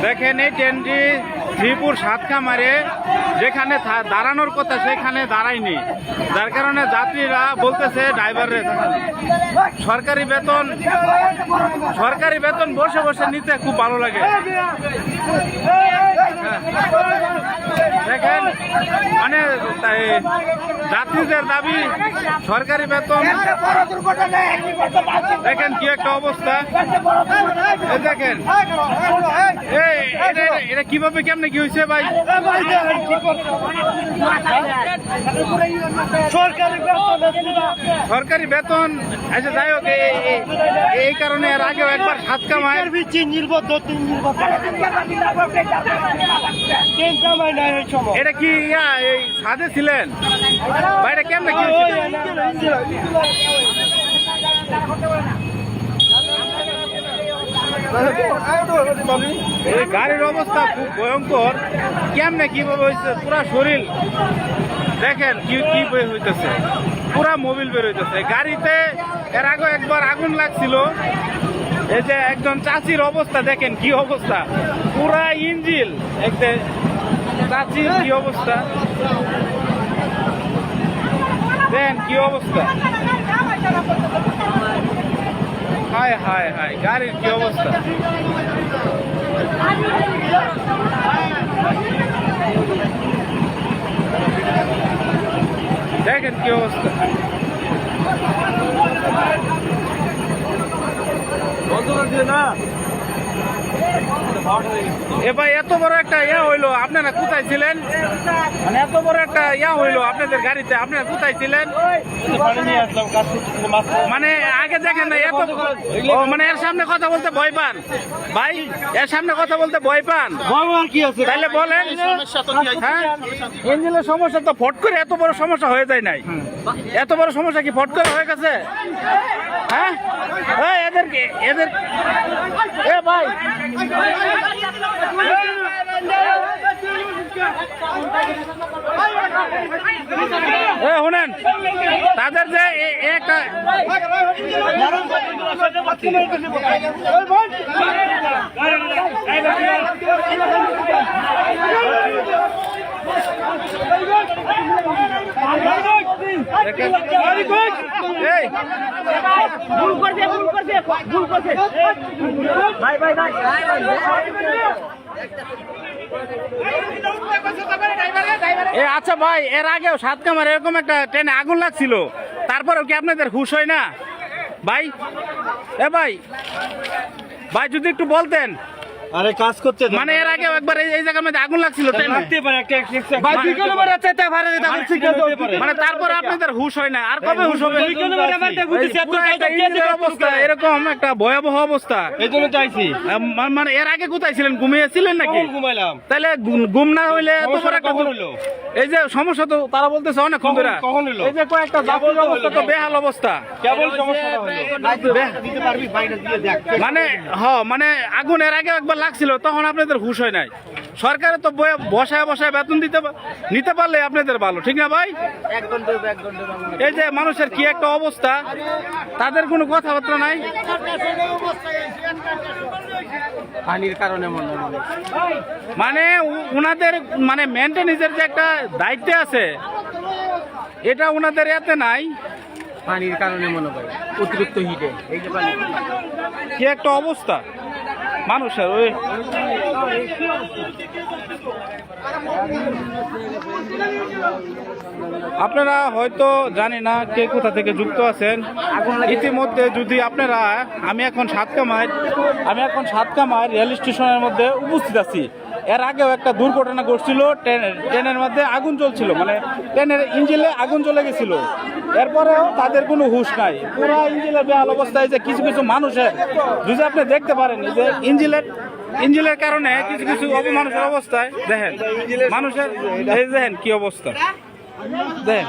দেখেন এই ট্রেনটি শ্রীপুর সাতকামারে যেখানে দাঁড়ানোর কথা সেখানে দাঁড়ায়নি। যার কারণে যাত্রীরা বলতেছে ড্রাইভারের সরকারি বেতন সরকারি বেতন বসে বসে নিতে খুব ভালো লাগে হ্যাঁ। দেখেন মানে তাই যাত্রীদের দাবি, সরকারি বেতন। দেখেন কি একটা অবস্থা। দেখেন। এটা কীভাবে, কেমনে কি হয়েছে ভাই? সরকারি বেতন আচ্ছা যাই হোক, এই- কারণে এর আগেও একবার সাত কামায়। এটা কি ইয়া সাদে ছিলেন ভাই এটা কেমনে কি এই গাড়ির অবস্থা খুব ভয়ঙ্কর। কেমনে কীভাবে হয়েছে? পুরা শরীর, দেখেন কি কি হইতেছে। পুরা মোবিল বের হইতেছে। গাড়িতে এর আগে একবার আগুন লাগছিল। এই যে একজন চাচির অবস্থা, দেখেন কি অবস্থা। পুরা ইঞ্জিল। একটা চাচির কি অবস্থা? দেন কি অবস্থা? হায় হায় হায় গাড়ির কি অবস্থা? দেখেন কি অবস্থা। এ ভাই, এত বড় একটা ইয়া হইল, আপনারা কোথায় ছিলেন? মানে এত বড় একটা ইয়া হইল আপনাদের গাড়িতে, আপনারা কোথায় ছিলেন? মানে আগে দেখেন না, এত মানে এর সামনে কথা বলতে ভয় পান। ভাই, এর সামনে কথা বলতে ভয় পান। তাইলে বলেন। হ্যাঁ? ইঞ্জিনের সমস্যা তো ফট করে এত বড় সমস্যা হয়ে যায় নাই। এত বড় সমস্যা কি ফট করে হয়ে গেছে? হ্যাঁ? এদেরকে এদের এ ভাই। এ শুনেন তাদের যে একটা ভাই ভাই ভাই আচ্ছা ভাই, এর আগেও সাত কামার এরকম একটা ট্রেনে আগুন লাগছিল। তারপরেও কি আপনাদের হুশ হয় না? ভাই, এ ভাই ভাই, যদি একটু বলতেন। আরে কাজ করতে মানে এর আগেও একবার এই জায়গার মধ্যে আগুন লাগছিল ট্রেনে লাগতে পারে একটা একটা- ভাই, দুই কিলোমিটার চাইতে পারে মানে তারপরে আপনাদের হুশ হয় না। আর কবে হুশ হবে? দুই কিলোমিটার বুঝেছি, অবস্থা এরকম একটা ভয়াবহ অবস্থা। চাইছি। মানে এর আগে কোথায় ছিলেন? ঘুমিয়েছিলেন নাকি? ঘুমাইলাম? তাহলে গুম না হইলে এত বড় একটা হলো? এই যে সমস্যা তো তারা বলতেছে অনেক কখন- ধরে কখন হলো? এই যে কয়েকটা তো অবস্থা তো বেহাল অবস্থা। কেবল সমস্যাটা হলো। মানে হ মানে আগুন এর আগে একবার লাগছিল তখন আপনাদের হুশ হয় নাই। সরকারে তো বসায় বসায় বেতন দিতে নিতে পারলে আপনাদের ভালো ঠিক না ভাই? এই যে মানুষের কি একটা অবস্থা তাদের কোনো কথাবার্তা নাই? পানির কারণে মনে মানে উনাদের মানে মেনটেনেন্সের যে একটা দায়িত্ব আছে এটা উনাদের এতে নাই? পানির কারণে মনে হয় অতিরিক্ত হিটে কি একটা অবস্থা? মানুষের ওই আপনারা হয়তো জানি না কে কোথা থেকে যুক্ত আছেন। ইতিমধ্যে যদি আপনারা, আমি এখন সাতকামায়, আমি এখন সাতকামায় রেল স্টেশনের মধ্যে উপস্থিত আছি। এর আগেও একটা দুর্ঘটনা ঘটছিল ট্রেনের মধ্যে আগুন জ্বলছিল মানে ট্রেনের ইঞ্জিনে আগুন চলে গেছিল। এরপরেও তাদের কোনো হুঁশ নাই। পুরো ইঞ্জিনের বেহাল অবস্থায় যে কিছু কিছু মানুষের যদি আপনি দেখতে পারেন যে ইঞ্জিনের ইঞ্জিনের কারণে কিছু কিছু অপমানুষের অবস্থায়, দেখেন, মানুষের দেখেন কি অবস্থা। দেখেন।